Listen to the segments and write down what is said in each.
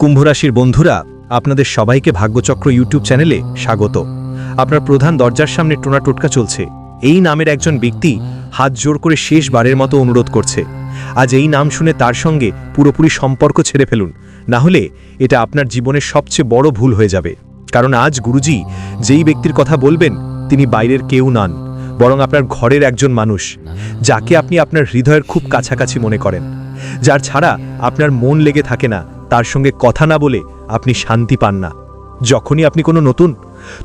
কুম্ভরাশির বন্ধুরা, আপনাদের সবাইকে ভাগ্যচক্র ইউটিউব চ্যানেলে স্বাগত। আপনার প্রধান দরজার সামনে টোনা টোটকা চলছে। এই নামের একজন ব্যক্তি হাত জোর করে শেষবারের মতো অনুরোধ করছে। আজ এই নাম শুনে তার সঙ্গে পুরোপুরি সম্পর্ক ছেড়ে ফেলুন। না হলে এটা আপনার জীবনের সবচেয়ে বড় ভুল হয়ে যাবে। কারণ আজ গুরুজি যেই ব্যক্তির কথা বলবেন, তিনি বাইরের কেউ নন, বরং আপনার ঘরের একজন মানুষ, যাকে আপনি আপনার হৃদয়ের খুব কাছাকাছি মনে করেন। যার ছাড়া আপনার মন লেগে থাকে না তার সঙ্গে কথা না বলে আপনি শান্তি পান না। যখনই আপনি কোনো নতুন,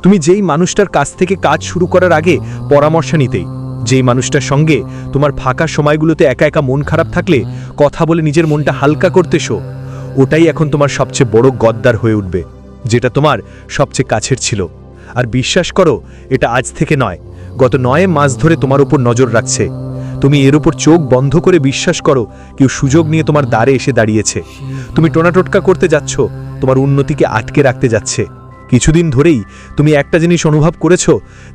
তুমি যেই মানুষটার কাছ থেকে কাজ শুরু করার আগে পরামর্শ নিতেই, যেই মানুষটার সঙ্গে তোমার ফাঁকা সময়গুলোতে একা একা মন খারাপ থাকলে কথা বলে নিজের মনটা হালকা করতেছো ওটাই এখন তোমার সবচেয়ে বড় গদ্দার হয়ে উঠবে, যেটা তোমার সবচেয়ে কাছের ছিল। আর বিশ্বাস করো, এটা আজ থেকে নয়, গত নয় মাস ধরে তোমার উপর নজর রাখছে। তুমি এর উপর চোখ বন্ধ করে বিশ্বাস করো, কেউ সুযোগ নিয়ে তোমার দ্বারে এসে দাঁড়িয়েছে। তুমি টোনাটোটকা করতে যাচ্ছ, তোমার উন্নতিকে আটকে রাখতে যাচ্ছে। কিছুদিন ধরেই তুমি একটা জিনিস অনুভব করেছ,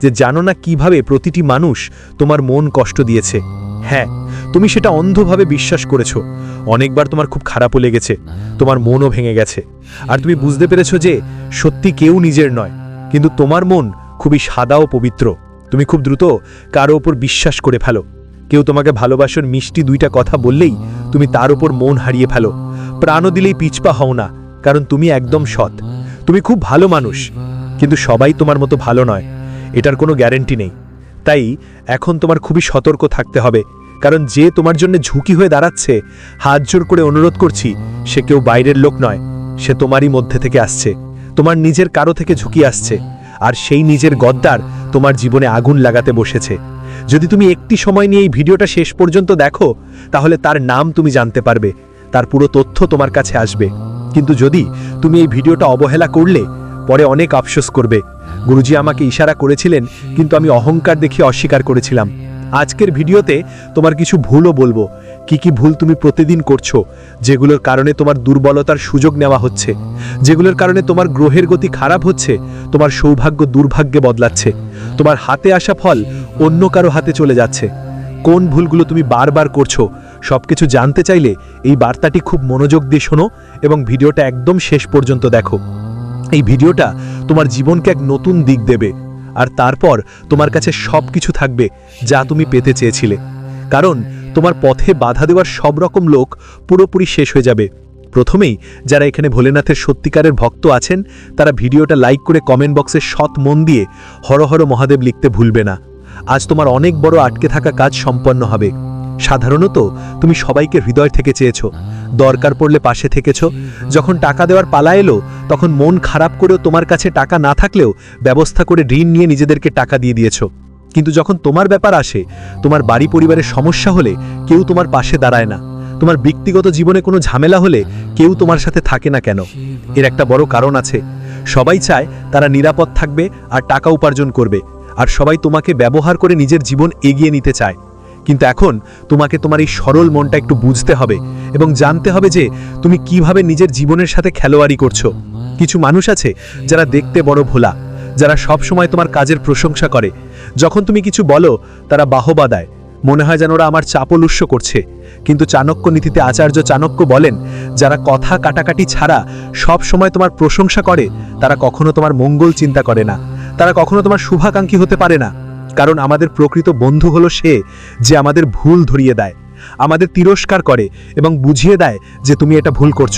যে জানো না কীভাবে প্রতিটি মানুষ তোমার মন কষ্ট দিয়েছে। হ্যাঁ তুমি সেটা অন্ধভাবে বিশ্বাস করেছ। অনেকবার তোমার খুব খারাপও লেগেছে, তোমার মনও ভেঙে গেছে। আর তুমি বুঝতে পেরেছ যে সত্যি কেউ নিজের নয়, কিন্তু তোমার মন খুবই সাদা ও পবিত্র। তুমি খুব দ্রুত কারও ওপর বিশ্বাস করে ফেলো। কেউ তোমাকে ভালোবাসার মিষ্টি দুইটা কথা বললেই তুমি তার উপর মন হারিয়ে ফেলো। প্রাণও দিলেই পিছপা হও না, কারণ তুমি একদম সৎ। তুমি খুব ভালো মানুষ, কিন্তু সবাই তোমার মতো ভালো নয়। এটার কোনো গ্যারেন্টি নেই। তাই এখন তোমার খুবই সতর্ক থাকতে হবে, কারণ যে তোমার জন্য ঝুঁকি হয়ে দাঁড়াচ্ছে, হাত জোর করে অনুরোধ করছি, সে কেউ বাইরের লোক নয়। সে তোমারই মধ্যে থেকে আসছে। তোমার নিজের কারও থেকে ঝুঁকি আসছে, আর সেই নিজের গদ্দার তোমার জীবনে আগুন লাগাতে বসেছে। যদি তুমি একটি সময় নিয়ে এই ভিডিওটা শেষ পর্যন্ত দেখো, তাহলে তার নাম তুমি জানতে পারবে। তার পুরো তথ্য তোমার কাছে আসবে। কিন্তু যদি তুমি এই ভিডিওটা অবহেলা করলে, পরে অনেক আফসোস করবে। গুরুজি আমাকে ইশারা করেছিলেন, কিন্তু আমি অহংকার দেখিয়ে অস্বীকার করেছিলাম। আজকের ভিডিওতে তোমার কিছু ভুলও বলব। কি কি ভুল তুমি প্রতিদিন করছ, যেগুলোর কারণে তোমার দুর্বলতার সুযোগ নেওয়া হচ্ছে। যেগুলোর কারণে তোমার গ্রহের গতি খারাপ হচ্ছে, তোমার সৌভাগ্য দুর্ভাগ্যে বদলাচ্ছে। তোমার হাতে আসা ফল অন্য কারও হাতে চলে যাচ্ছে। কোন ভুলগুলো তুমি বারবার করছ, সবকিছু জানতে চাইলে এই বার্তাটি খুব মনোযোগ দিয়ে শোনো এবং ভিডিওটা একদম শেষ পর্যন্ত দেখো। এই ভিডিওটা তোমার জীবনকে এক নতুন দিক দেবে আর তারপর তোমার কাছে সব কিছু থাকবে যা তুমি পেতে চেয়েছিলে। কারণ তোমার পথে বাধা দেওয়ার সব রকম লোক পুরোপুরি শেষ হয়ে যাবে। প্রথমেই যারা এখানে ভোলেনাথের সত্যিকারের ভক্ত আছেন, তারা ভিডিওটা লাইক করে কমেন্ট বক্সে সৎ মন দিয়ে হর হর মহাদেব লিখতে ভুলবে না। আজ তোমার অনেক বড় আটকে থাকা কাজ সম্পন্ন হবে। সাধারণত তুমি সবাইকে হৃদয় থেকে চেয়েছ, দরকার পড়লে পাশে থেকেছ, যখন টাকা দেওয়ার পালা এলো, তখন মন খারাপ করেও তোমার কাছে টাকা না থাকলেও ব্যবস্থা করে ঋণ নিয়ে নিজেদেরকে টাকা দিয়ে দিয়েছ। কিন্তু যখন তোমার ব্যাপার আসে, তোমার বাড়ি পরিবারের সমস্যা হলে কেউ তোমার পাশে দাঁড়ায় না। তোমার ব্যক্তিগত জীবনে কোনো ঝামেলা হলে কেউ তোমার সাথে থাকে না কেন? এর একটা বড় কারণ আছে। সবাই চায় তারা নিরাপদ থাকবে আর টাকা উপার্জন করবে, আর সবাই তোমাকে ব্যবহার করে নিজের জীবন এগিয়ে নিতে চায়। কিন্তু এখন তোমাকে তোমার এই সরল মনটা একটু বুঝতে হবে এবং জানতে হবে যে তুমি কীভাবে নিজের জীবনের সাথে খেলোয়াড়ি করছ। কিছু মানুষ আছে যারা দেখতে বড় ভোলা, যারা সব সময় তোমার কাজের প্রশংসা করে। যখন তুমি কিছু বলো, তারা বাহবা দেয়। মনে হয় যেন ওরা আমার চাপলুস্য করছে। কিন্তু চাণক্য নীতিতে আচার্য চাণক্য বলেন, যারা কথা কাটাকাটি ছাড়া সব সময় তোমার প্রশংসা করে, তারা কখনো তোমার মঙ্গল চিন্তা করে না। তারা কখনো তোমার শুভাকাঙ্ক্ষী হতে পারে না। কারণ আমাদের প্রকৃত বন্ধু হলো সে যে আমাদের ভুল ধরিয়ে দেয়, আমাদের তিরস্কার করে এবং বুঝিয়ে দেয় যে তুমি এটা ভুল করছ।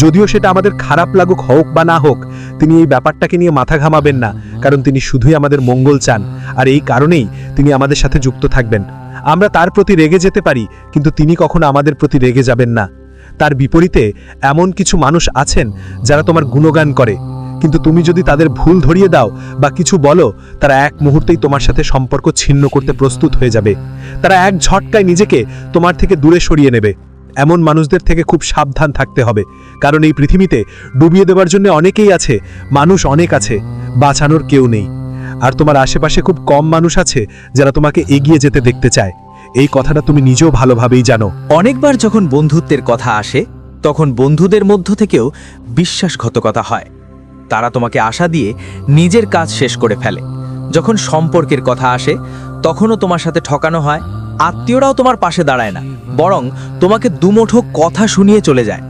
যদিও সেটা আমাদের খারাপ লাগুক হোক বা না হোক, তিনি এই ব্যাপারটাকে নিয়ে মাথা ঘামাবেন না, কারণ তিনি শুধুই আমাদের মঙ্গল চান, আর এই কারণেই তিনি আমাদের সাথে যুক্ত থাকবেন। আমরা তার প্রতি রেগে যেতে পারি, কিন্তু তিনি কখনো আমাদের প্রতি রেগে যাবেন না। তার বিপরীতে এমন কিছু মানুষ আছেন যারা তোমার গুণগান করে। কিন্তু তুমি যদি তাদের ভুল ধরিয়ে দাও বা কিছু বলো, তারা এক মুহূর্তেই তোমার সাথে সম্পর্ক ছিন্ন করতে প্রস্তুত হয়ে যাবে। তারা এক ঝটকায় নিজেকে তোমার থেকে দূরে সরিয়ে নেবে। এমন মানুষদের থেকে খুব সাবধান থাকতে হবে, কারণ এই পৃথিবীতে ডুবিয়ে দেওয়ার জন্য অনেকেই আছে, মানুষ অনেক আছে, বাঁচানোর কেউ নেই। আর তোমার আশেপাশে খুব কম মানুষ আছে যারা তোমাকে এগিয়ে যেতে দেখতে চায়। এই কথাটা তুমি নিজেও ভালোভাবেই জানো। অনেকবার যখন বন্ধুত্বের কথা আসে, তখন বন্ধুদের মধ্য থেকেও বিশ্বাসঘাতকতা হয়। তারা তোমাকে আশা দিয়ে নিজের কাজ শেষ করে ফেলে। যখন সম্পর্কের কথা আসে, তখনও তোমার সাথে ঠকানো হয়, আত্মীয়রাও তোমার পাশে দাঁড়ায় না, বরং তোমাকে দুমুঠো কথা শুনিয়ে চলে যায়।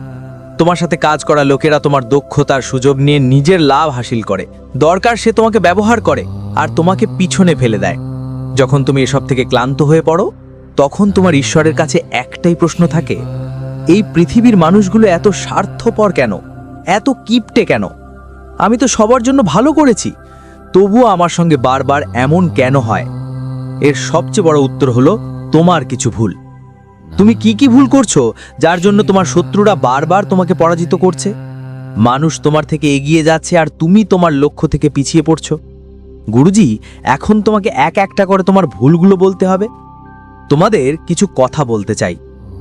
তোমার সাথে কাজ করা লোকেরা তোমার দক্ষতার সুযোগ নিয়ে নিজের লাভ হাসিল করে। দরকার সে তোমাকে ব্যবহার করে আর তোমাকে পিছনে ফেলে দেয়। যখন তুমি এসব থেকে ক্লান্ত হয়ে পড়ো, তখন তোমার ঈশ্বরের কাছে একটাই প্রশ্ন থাকে, এই পৃথিবীর মানুষগুলো এত স্বার্থপর কেন? এত কিপটে কেন? আমি তো সবার জন্য ভালো করেছি, তবুও আমার সঙ্গে বারবার এমন কেন হয়? এর সবচেয়ে বড় উত্তর হলো, তোমার কিছু ভুল। তুমি কি কি ভুল করছ যার জন্য তোমার শত্রুরা বারবার তোমাকে পরাজিত করছে? মানুষ তোমার থেকে এগিয়ে যাচ্ছে আর তুমি তোমার লক্ষ্য থেকে পিছিয়ে পড়ছো। গুরুজি, এখন তোমাকে এক একটা করে তোমার ভুলগুলো বলতে হবে। তোমাদের কিছু কথা বলতে চাই।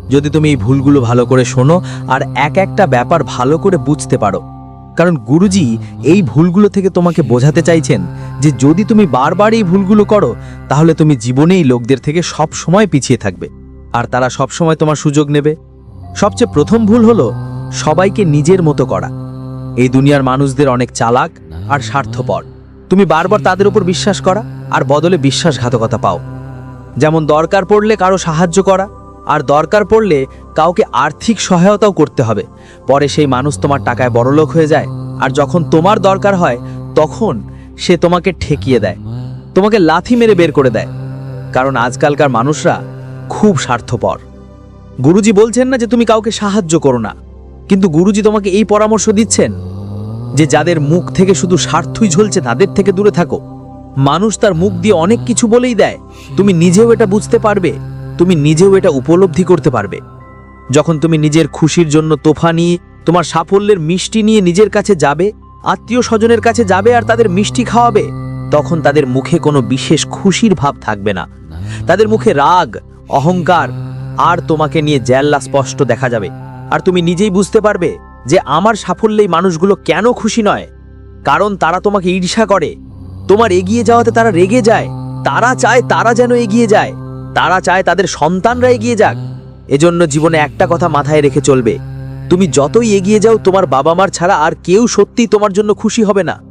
যদি তুমি এই ভুলগুলো ভালো করে শোনো আর এক একটা ব্যাপার ভালো করে বুঝতে পারো। কারণ গুরুজি এই ভুলগুলো থেকে তোমাকে বোঝাতে চাইছেন যে যদি তুমি বারবার এই ভুলগুলো করো, তাহলে তুমি জীবনেই লোকদের থেকে সব সময় পিছিয়ে থাকবে। আর তারা সব সময় তোমার সুযোগ নেবে। সবচেয়ে প্রথম ভুল হলো সবাইকে নিজের মতো করা। এই দুনিয়ার মানুষদের অনেক চালাক আর স্বার্থপর। তুমি বারবার তাদের উপর বিশ্বাস করা আর বদলে বিশ্বাসঘাতকতা পাও। যেমন দরকার পড়লে কারও সাহায্য করা আর দরকার পড়লে কাউকে আর্থিক সহায়তাও করতে হবে। পরে সেই মানুষ তোমার টাকায় বড়লোক হয়ে যায় আর যখন তোমার দরকার হয় তখন সে তোমাকে ঠেকিয়ে দেয়। তোমাকে লাথি মেরে বের করে দেয়। কারণ আজকালকার মানুষরা খুব স্বার্থপর। গুরুজি বলছেন না যে তুমি কাউকে সাহায্য করো না, কিন্তু গুরুজি তোমাকে এই পরামর্শ দিচ্ছেন যে যাদের মুখ থেকে শুধু স্বার্থই ঝলছে তাদের থেকে দূরে থাকো। মানুষ তার মুখ দিয়ে অনেক কিছু বলেই দেয়, তুমি নিজেও এটা বুঝতে পারবে, তুমি নিজেও এটা উপলব্ধি করতে পারবে। যখন তুমি নিজের খুশির জন্য তোফা নিয়ে, তোমার সাফল্যের মিষ্টি নিয়ে নিজের কাছে যাবে, আত্মীয় স্বজনের কাছে যাবে আর তাদের মিষ্টি খাওয়াবে, তখন তাদের মুখে কোনো বিশেষ খুশির ভাব থাকবে না। তাদের মুখে রাগ অহংকার আর তোমাকে নিয়ে জেল্লা স্পষ্ট দেখা যাবে। আর তুমি নিজেই বুঝতে পারবে যে আমার সাফল্যেই মানুষগুলো কেন খুশি নয়। কারণ তারা তোমাকে ঈর্ষা করে। তোমার এগিয়ে যাওয়াতে তারা রেগে যায়। তারা চায় তারা যেন এগিয়ে যায়। তারা চায় তাদের সন্তানরা এগিয়ে যাক। এজন্য জীবনে একটা কথা মাথায় রেখে চলবে। তুমি যতই এগিয়ে যাও, তোমার বাবা মার ছাড়া আর কেউ সত্যিই তোমার জন্য খুশি হবে না।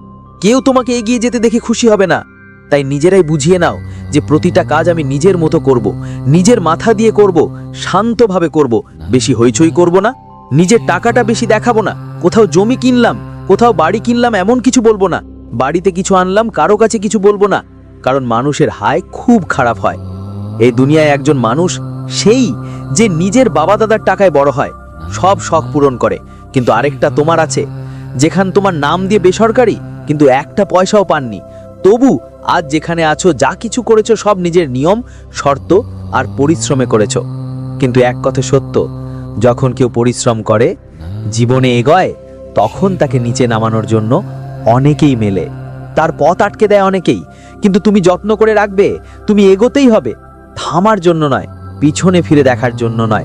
কেউ তোমাকে এগিয়ে যেতে দেখে খুশি হবে না। তাই নিজেরাই বুঝিয়ে নাও যে প্রতিটা কাজ আমি নিজের মতো করব, নিজের মাথা দিয়ে করব, শান্তভাবে করব, বেশি হইচই করব না, নিজের টাকাটা বেশি দেখাবো না, কোথাও জমি কিনলাম, কোথাও বাড়ি কিনলাম এমন কিছু বলব না, বাড়িতে কিছু আনলাম, কারও কাছে কিছু বলব না, কারণ মানুষের হায় খুব খারাপ হয়। এই দুনিয়ায় একজন মানুষ সেই যে নিজের বাবা দাদার টাকায় বড় হয়, সব শখ পূরণ করে, কিন্তু আরেকটা তোমার আছে, যেখান তোমার নাম দিয়ে বেসরকারি, কিন্তু একটা পয়সাও পাননি, তবু আজ যেখানে আছো, যা কিছু করেছ, সব নিজের নিয়ম, শর্ত আর পরিশ্রমে করেছ। কিন্তু এক কথা সত্য, যখন কেউ পরিশ্রম করে, জীবনে এগোয়, তখন তাকে নিচে নামানোর জন্য অনেকেই মেলে। তার পথ আটকে দেয় অনেকেই, কিন্তু তুমি যত্ন করে রাখবে, তুমি এগোতেই হবে। থামার জন্য নয়, পিছনে ফিরে দেখার জন্য নয়।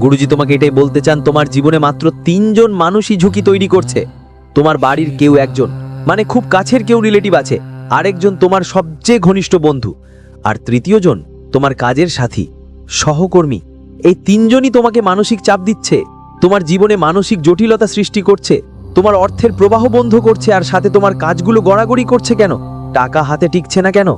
গুরুজি তোমাকে এটাই বলতে চান, তোমার জীবনে মাত্র তিনজন মানুষই ঝুঁকি তৈরি করছে। তোমার বাড়ির কেউ একজন মানে খুব কাছের কেউ রিলেটিভ আছে আরেকজন তোমার সবচেয়ে ঘনিষ্ঠ বন্ধু, আর তৃতীয়জন তোমার কাজের সাথী, সহকর্মী। এই তিনজনই তোমাকে মানসিক চাপ দিচ্ছে, তোমার জীবনে মানসিক জটিলতা সৃষ্টি করছে, তোমার অর্থের প্রবাহ বন্ধ করছে, আর সাথে তোমার কাজগুলো গড়াগড়ি করছে কেন? টাকা হাতে টিকছে না কেন?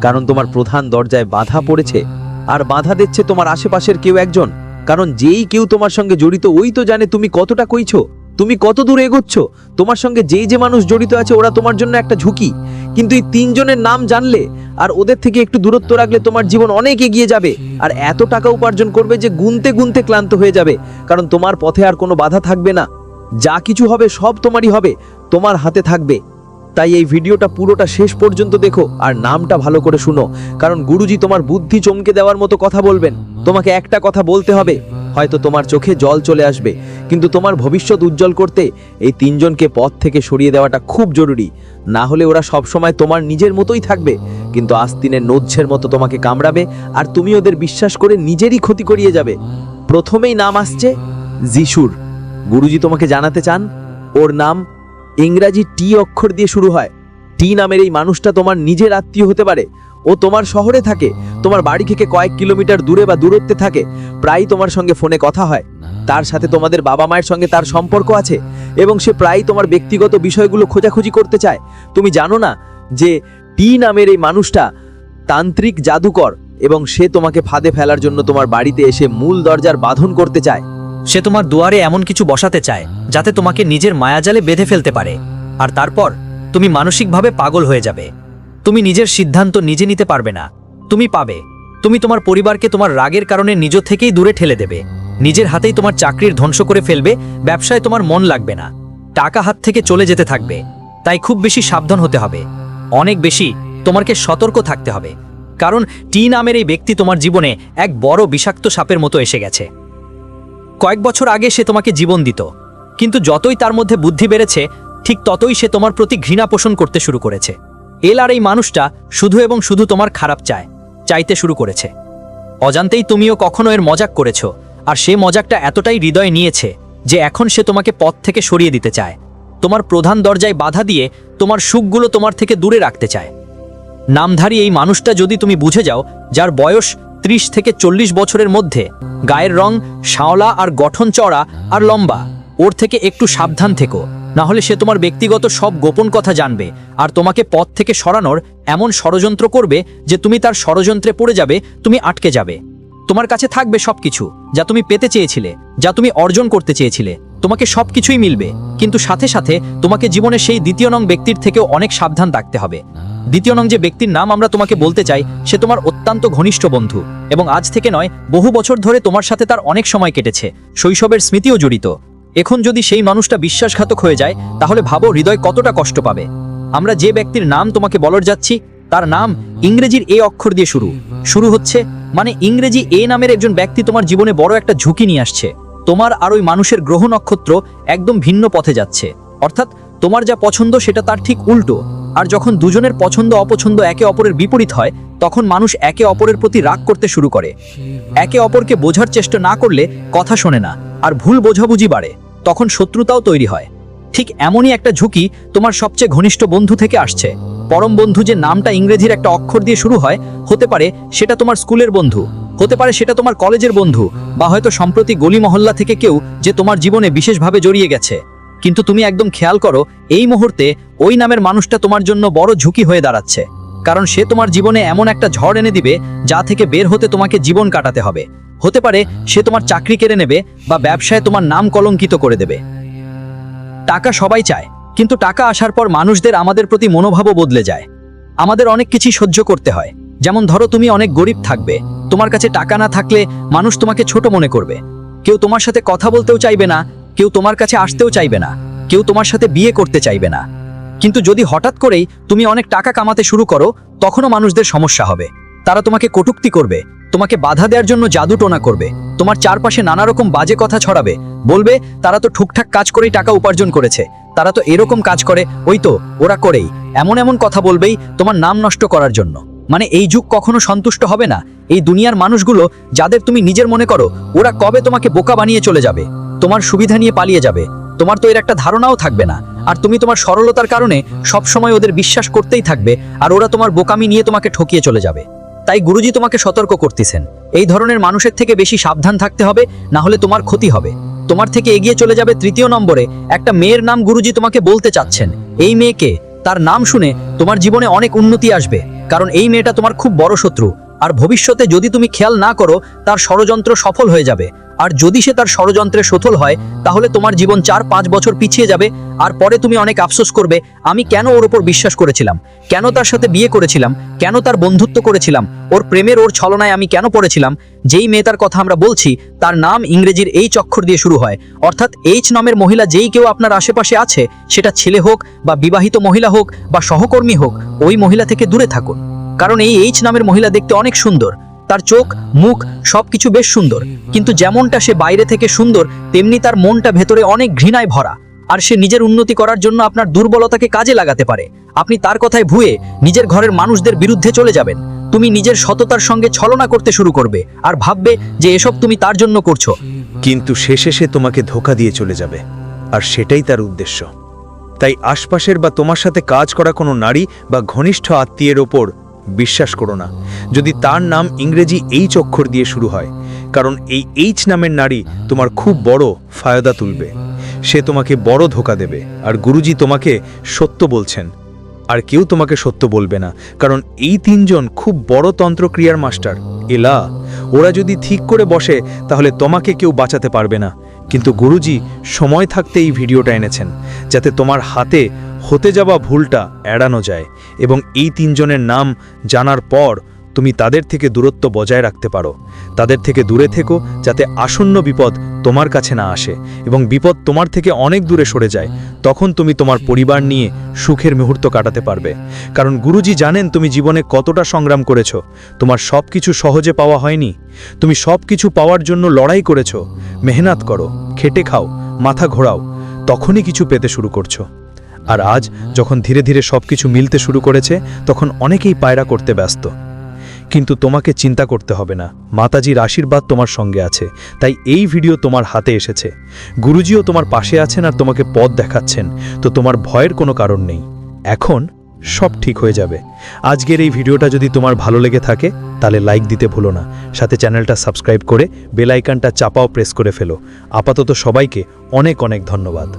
কারণ তোমার প্রধান দরজায় বাধা পড়েছে, আর বাধা দিচ্ছে তোমার আশেপাশের কেউ একজন। কারণ যেই কেউ তোমার সঙ্গে জড়িত, ওই তো জানে তুমি কতটা কইছো। তুমি কত দূর এগোচ্ছ? তোমার সঙ্গে যেই যে মানুষ জড়িত আছে, ওরা তোমার জন্য একটা ঝুঁকি। কিন্তু এই তিনজনের নাম জানলে আর ওদের থেকে একটু দূরত্ব রাখলে তোমার জীবন অনেক এগিয়ে যাবে। আর এত টাকা উপার্জন করবে যে গুনতে গুনতে ক্লান্ত হয়ে যাবে। কারণ তোমার পথে আর কোনো বাধা থাকবে না। যা কিছু হবে, সব তোমারই হবে। তোমার হাতে থাকবে। তাই এই ভিডিওটা পুরোটা শেষ পর্যন্ত দেখো আর নামটা ভালো করে শুনো। কারণ গুরুজি তোমার বুদ্ধি চমকে দেওয়ার মতো কথা বলবেন। তোমাকে একটা কথা বলতে হবে। হয়তো তোমার চোখে জল চলে আসবে, কিন্তু তোমার ভবিষ্যৎ উজ্জ্বল করতে এই তিনজনকে পথ থেকে সরিয়ে দেওয়াটা খুব জরুরি। না হলে ওরা সবসময় তোমার নিজের মতোই থাকবে, কিন্তু আস্তিনের নোজ্ঝের মতো তোমাকে কামড়াবে আর তুমি ওদের বিশ্বাস করে নিজেরই ক্ষতি করিয়ে যাবে। প্রথমেই নাম আসছে যিশুর। গুরুজি তোমাকে জানাতে চান, ওর নাম ইংরাজি টি অক্ষর দিয়ে শুরু হয়। টি নামের এই মানুষটা তোমার নিজের আত্মীয় হতে পারে। ও তোমার শহরে থাকে। তোমার বাড়ি থেকে কয়েক কিলোমিটার দূরে বা দূরত্বে থাকে। প্রায় তোমার সঙ্গে ফোনে কথা হয়। তার সাথে তোমাদের বাবা মায়ের সঙ্গে তার সম্পর্ক আছে এবং সে প্রায় তোমার ব্যক্তিগত বিষয়গুলো খোঁজাখুঁজি করতে চায়। তুমি জানো না যে টি নামের এই মানুষটা তান্ত্রিক জাদুকর এবং সে তোমাকে ফাঁদে ফেলার জন্য তোমার বাড়িতে এসে মূল দরজার বাঁধন করতে চায়। সে তোমার দুয়ারে এমন কিছু বসাতে চায় যাতে তোমাকে নিজের মায়াজালে বেঁধে ফেলতে পারে। আর তারপর তুমি মানসিকভাবে পাগল হয়ে যাবে। তুমি নিজের সিদ্ধান্ত নিজে নিতে পারবে না। তুমি পাবে। তুমি তোমার পরিবারকে তোমার রাগের কারণে নিজ থেকেই দূরে ঠেলে দেবে। নিজের হাতেই তোমার চাকরির ধ্বংস করে ফেলবে। ব্যবসায় তোমার মন লাগবে না। টাকা হাত থেকে চলে যেতে থাকবে। তাই খুব বেশি সাবধান হতে হবে। অনেক বেশি তোমাকে সতর্ক থাকতে হবে। কারণ টি নামের এই ব্যক্তি তোমার জীবনে এক বড় বিষাক্ত সাপের মতো এসে গেছে। কয়েক বছর আগে সে তোমাকে জীবন দিত। কিন্তু যতই তার মধ্যে বুদ্ধি বেড়েছে, ঠিক ততই সে তোমার প্রতি ঘৃণা পোষণ করতে শুরু করেছে। এল আর এই মানুষটা শুধু এবং শুধু তোমার খারাপ চায়, চাইতে শুরু করেছে। অজান্তেই তুমিও কখনো এর মজাক করেছ, আর সে মজাকটা এতটাই হৃদয়ে নিয়েছে যে এখন সে তোমাকে পথ থেকে সরিয়ে দিতে চায়। তোমার প্রধান দরজায় বাধা দিয়ে তোমার সুখগুলো তোমার থেকে দূরে রাখতে চায়। নামধারী এই মানুষটা যদি তুমি বুঝে যাও, যার বয়স ত্রিশ থেকে চল্লিশ বছরের মধ্যে, গায়ের রং শাওলা আর গঠন চড়া আর লম্বা, ওর থেকে একটু সাবধান থেকো। না হলে সে তোমার ব্যক্তিগত সব গোপন কথা জানবে, আর তোমাকে পথ থেকে সরানোর এমন ষড়যন্ত্র করবে যে তুমি তার ষড়যন্ত্রে পড়ে যাবে, তুমি আটকে যাবে। তোমার কাছে থাকবে সবকিছু যা তুমি পেতে চেয়েছিলে, যা তুমি অর্জন করতে চেয়েছিলে। তোমাকে সবকিছুই মিলবে, কিন্তু সাথে সাথে তোমাকে জীবনে সেই দ্বিতীয় নং ব্যক্তির থেকেও অনেক সাবধান থাকতে হবে। দ্বিতীয় নং যে ব্যক্তির নাম আমরা তোমাকে বলতে চাই, সে তোমার অত্যন্ত ঘনিষ্ঠ বন্ধু, এবং আজ থেকে নয়, বহু বছর ধরে তোমার সাথে তার অনেক সময় কেটেছে। শৈশবের স্মৃতিও জড়িত। এখন যদি সেই মানুষটা বিশ্বাসঘাতক হয়ে যায়, তাহলে ভাবো হৃদয় কতটা কষ্ট পাবে। আমরা যে ব্যক্তির নাম তোমাকে বলার যাচ্ছি, তার নাম ইংরেজির এ অক্ষর দিয়ে শুরু। শুরু হচ্ছে মানে ইংরেজি এ নামের একজন ব্যক্তি তোমার জীবনে বড় একটা ঝুঁকি নিয়ে আসছে। তোমার আর ওই মানুষের গ্রহ নক্ষত্র একদম ভিন্ন পথে যাচ্ছে। অর্থাৎ তোমার যা পছন্দ সেটা তার ঠিক উল্টো। আর যখন দুজনের পছন্দ অপছন্দ একে অপরের বিপরীত হয়, তখন মানুষ একে অপরের প্রতি রাগ করতে শুরু করে। একে অপরকে বোঝার চেষ্টা না করলে কথা শোনে না, আর ভুল বোঝাবুঝি বাড়ে, তখন শত্রুতাও তৈরি হয়। ঠিক এমনই একটা ঝুঁকি তোমার সবচেয়ে ঘনিষ্ঠ বন্ধু থেকে আসছে। পরম বন্ধু যে নামটা ইংরেজির একটা অক্ষর দিয়ে শুরু হয়, হতে পারে সেটা তোমার স্কুলের বন্ধু, হতে পারে সেটা তোমার কলেজের বন্ধু, বা হয়তো সম্প্রতি গলি মহল্লা থেকে কেউ যে তোমার জীবনে বিশেষভাবে জড়িয়ে গেছে। কিন্তু তুমি একদম খেয়াল করো, এই মুহূর্তে ওই নামের মানুষটা তোমার জন্য বড় ঝুঁকি হয়ে দাঁড়াচ্ছে। কারণ সে তোমার জীবনে এমন একটা ঝড় এনে দিবে, যা থেকে বের হতে তোমাকে জীবন কাটাতে হবে। হতে পারে সে তোমার চাকরি কেড়ে নেবে বা ব্যবসায় তোমার নাম কলঙ্কিত করে দেবে। টাকা সবাই চায়, কিন্তু টাকা আসার পর মানুষদের আমাদের প্রতি মনোভাবও বদলে যায়। আমাদের অনেক কিছুই সহ্য করতে হয়। যেমন ধরো, তুমি অনেক গরিব থাকবে। তোমার কাছে টাকা না থাকলে মানুষ তোমাকে ছোট মনে করবে। কেউ তোমার সাথে কথা বলতেও চাইবে না কেউ তোমার কাছে আসতেও চাইবে না, কেউ তোমার সাথে বিয়ে করতে চাইবে না। কিন্তু যদি হঠাৎ করেই তুমি অনেক টাকা কামাতে শুরু করো, তখনও মানুষদের সমস্যা হবে। তারা তোমাকে কটুক্তি করবে, তোমাকে বাধা দেওয়ার জন্য জাদু টোনা করবে, তোমার চারপাশে নানা রকম বাজে কথা ছড়াবে। বলবে, তারা তো ঠুকঠাক কাজ করেই টাকা উপার্জন করেছে, তারা তো এরকম কাজ করে, ওই তো, ওরা করেই। এমন এমন কথা বলবেই তোমার নাম নষ্ট করার জন্য। মানে এই যুগ কখনো সন্তুষ্ট হবে না। এই দুনিয়ার মানুষগুলো, যাদের তুমি নিজের মনে করো, ওরা কবে তোমাকে বোকা বানিয়ে চলে যাবে? তোমার সুবিধা নিয়ে পালিয়ে যাবে। তোমার তো এর একটা ধারণাও থাকবে না। আর তুমি তোমার সরলতার কারণে সব সময় ওদের বিশ্বাস করতেই থাকবে আর ওরা তোমার বোকামি নিয়ে তোমাকে ঠকিয়ে চলে যাবে। তাই গুরুজি তোমাকে সতর্ক করতেছেন। এই ধরনের মানুষের থেকে বেশি সাবধান থাকতে হবে, না হলে তোমার ক্ষতি হবে। তোমার থেকে এগিয়ে চলে যাবে তৃতীয় নম্বরে একটা মেয়ের নাম গুরুজি তোমাকে বলতে চাচ্ছেন। এই মেয়েকে তার নাম শুনে তোমার জীবনে অনেক উন্নতি আসবে। কারণ এই মেয়েটা তোমার খুব বড় শত্রু। আর ভবিষ্যতে যদি তুমি খেয়াল না করো, তার ষড়যন্ত্র সফল হয়ে যাবে। আর যদি সে তার ষড়যন্ত্রে সফল হয়, তাহলে তোমার জীবন চার পাঁচ বছর পিছিয়ে যাবে, আর পরে তুমি অনেক আফসোস করবে, আমি কেন ওর ওপর বিশ্বাস করেছিলাম? কেন তার সাথে বিয়ে করেছিলাম? কেন তার বন্ধুত্ব করেছিলাম? ওর প্রেমের ওর ছলনায় আমি কেন পড়েছিলাম? যেই মেয়েটার কথা আমরা বলছি, তার নাম ইংরেজির এই চক্ষর দিয়ে শুরু হয়। অর্থাৎ এইচ নামের মহিলা যেই কেউ আপনার আশেপাশে আছে, সেটা ছেলে হোক বা বিবাহিত মহিলা হোক বা সহকর্মী হোক, ওই মহিলা থেকে দূরে থাকুন। কারণ এই এইচ নামের মহিলা দেখতে অনেক সুন্দর। তার চোখ, মুখ সবকিছু বেশ সুন্দর। কিন্তু যেমনটা সে বাইরে থেকে সুন্দর, তেমনি তার মনটা ভেতরে অনেক ঘৃণায় ভরা। আর সে নিজের উন্নতি করার জন্য আপনার দুর্বলতাকে কাজে লাগাতে পারে। আপনি তার কথায় ভুয়ে নিজের ঘরের মানুষদের বিরুদ্ধে চলে যাবেন। তুমি নিজের সততার সঙ্গে ছলনা করতে শুরু করবে আর ভাববে যে এসব তুমি তার জন্য করছ। কিন্তু শেষে সে তোমাকে ধোকা দিয়ে চলে যাবে। আর সেটাই তার উদ্দেশ্য। তাই আশপাশের বা তোমার সাথে কাজ করা কোনো নারী বা ঘনিষ্ঠ আত্মীয়ের ওপর বিশ্বাস করো না। যদি তার নাম ইংরেজি এইচ অক্ষর দিয়ে শুরু হয়, কারণ এই এইচ নামের নারী তোমার খুব বড় ফায়দা তুলবে। সে তোমাকে বড় ধোকা দেবে, আর গুরুজি তোমাকে সত্য বলছেন। আর কেউ তোমাকে সত্য বলবে না, কারণ এই তিনজন খুব বড় তন্ত্রক্রিয়ার মাস্টার। এলা, ওরা যদি ঠিক করে বসে, তাহলে তোমাকে কেউ বাঁচাতে পারবে না। কিন্তু গুরুজি সময় থাকতে এই ভিডিওটা এনেছেন, যাতে তোমার হাতে হতে যাওয়া ভুলটা এড়ানো যায় এবং এই তিনজনের নাম জানার পর তুমি তাদের থেকে দূরত্ব বজায় রাখতে পারো। তাদের থেকে দূরে থেকো যাতে আসন্ন বিপদ তোমার কাছে না আসে এবং বিপদ তোমার থেকে অনেক দূরে সরে যায়। তখন তুমি তোমার পরিবার নিয়ে সুখের মুহূর্ত কাটাতে পারবে। কারণ গুরুজি জানেন তুমি জীবনে কতটা সংগ্রাম করেছ। তোমার সব কিছু সহজে পাওয়া হয়নি। তুমি সব কিছু পাওয়ার জন্য লড়াই করেছ। মেহনত করো, খেটে খাও, মাথা ঘোরাও, তখনই কিছু পেতে শুরু করছ। আর আজ যখন ধীরে ধীরে সব কিছু মিলতে শুরু করেছে, তখন অনেকেই পায়রা করতে ব্যস্ত। কিন্তু তোমাকে চিন্তা করতে হবে না। মাতাজির আশীর্বাদ তোমার সঙ্গে আছে। তাই এই ভিডিও তোমার হাতে এসেছে। গুরুজিও তোমার পাশে আছেন আর তোমাকে পথ দেখাচ্ছেন। তো তোমার ভয়ের কোনো কারণ নেই। এখন সব ঠিক হয়ে যাবে। আজকের এই ভিডিওটা যদি তোমার ভালো লেগে থাকে, তাহলে লাইক দিতে ভুলো না। সাথে চ্যানেলটা সাবস্ক্রাইব করে বেলাইকানটা চাপাও প্রেস করে ফেলো। আপাতত সবাইকে অনেক অনেক ধন্যবাদ।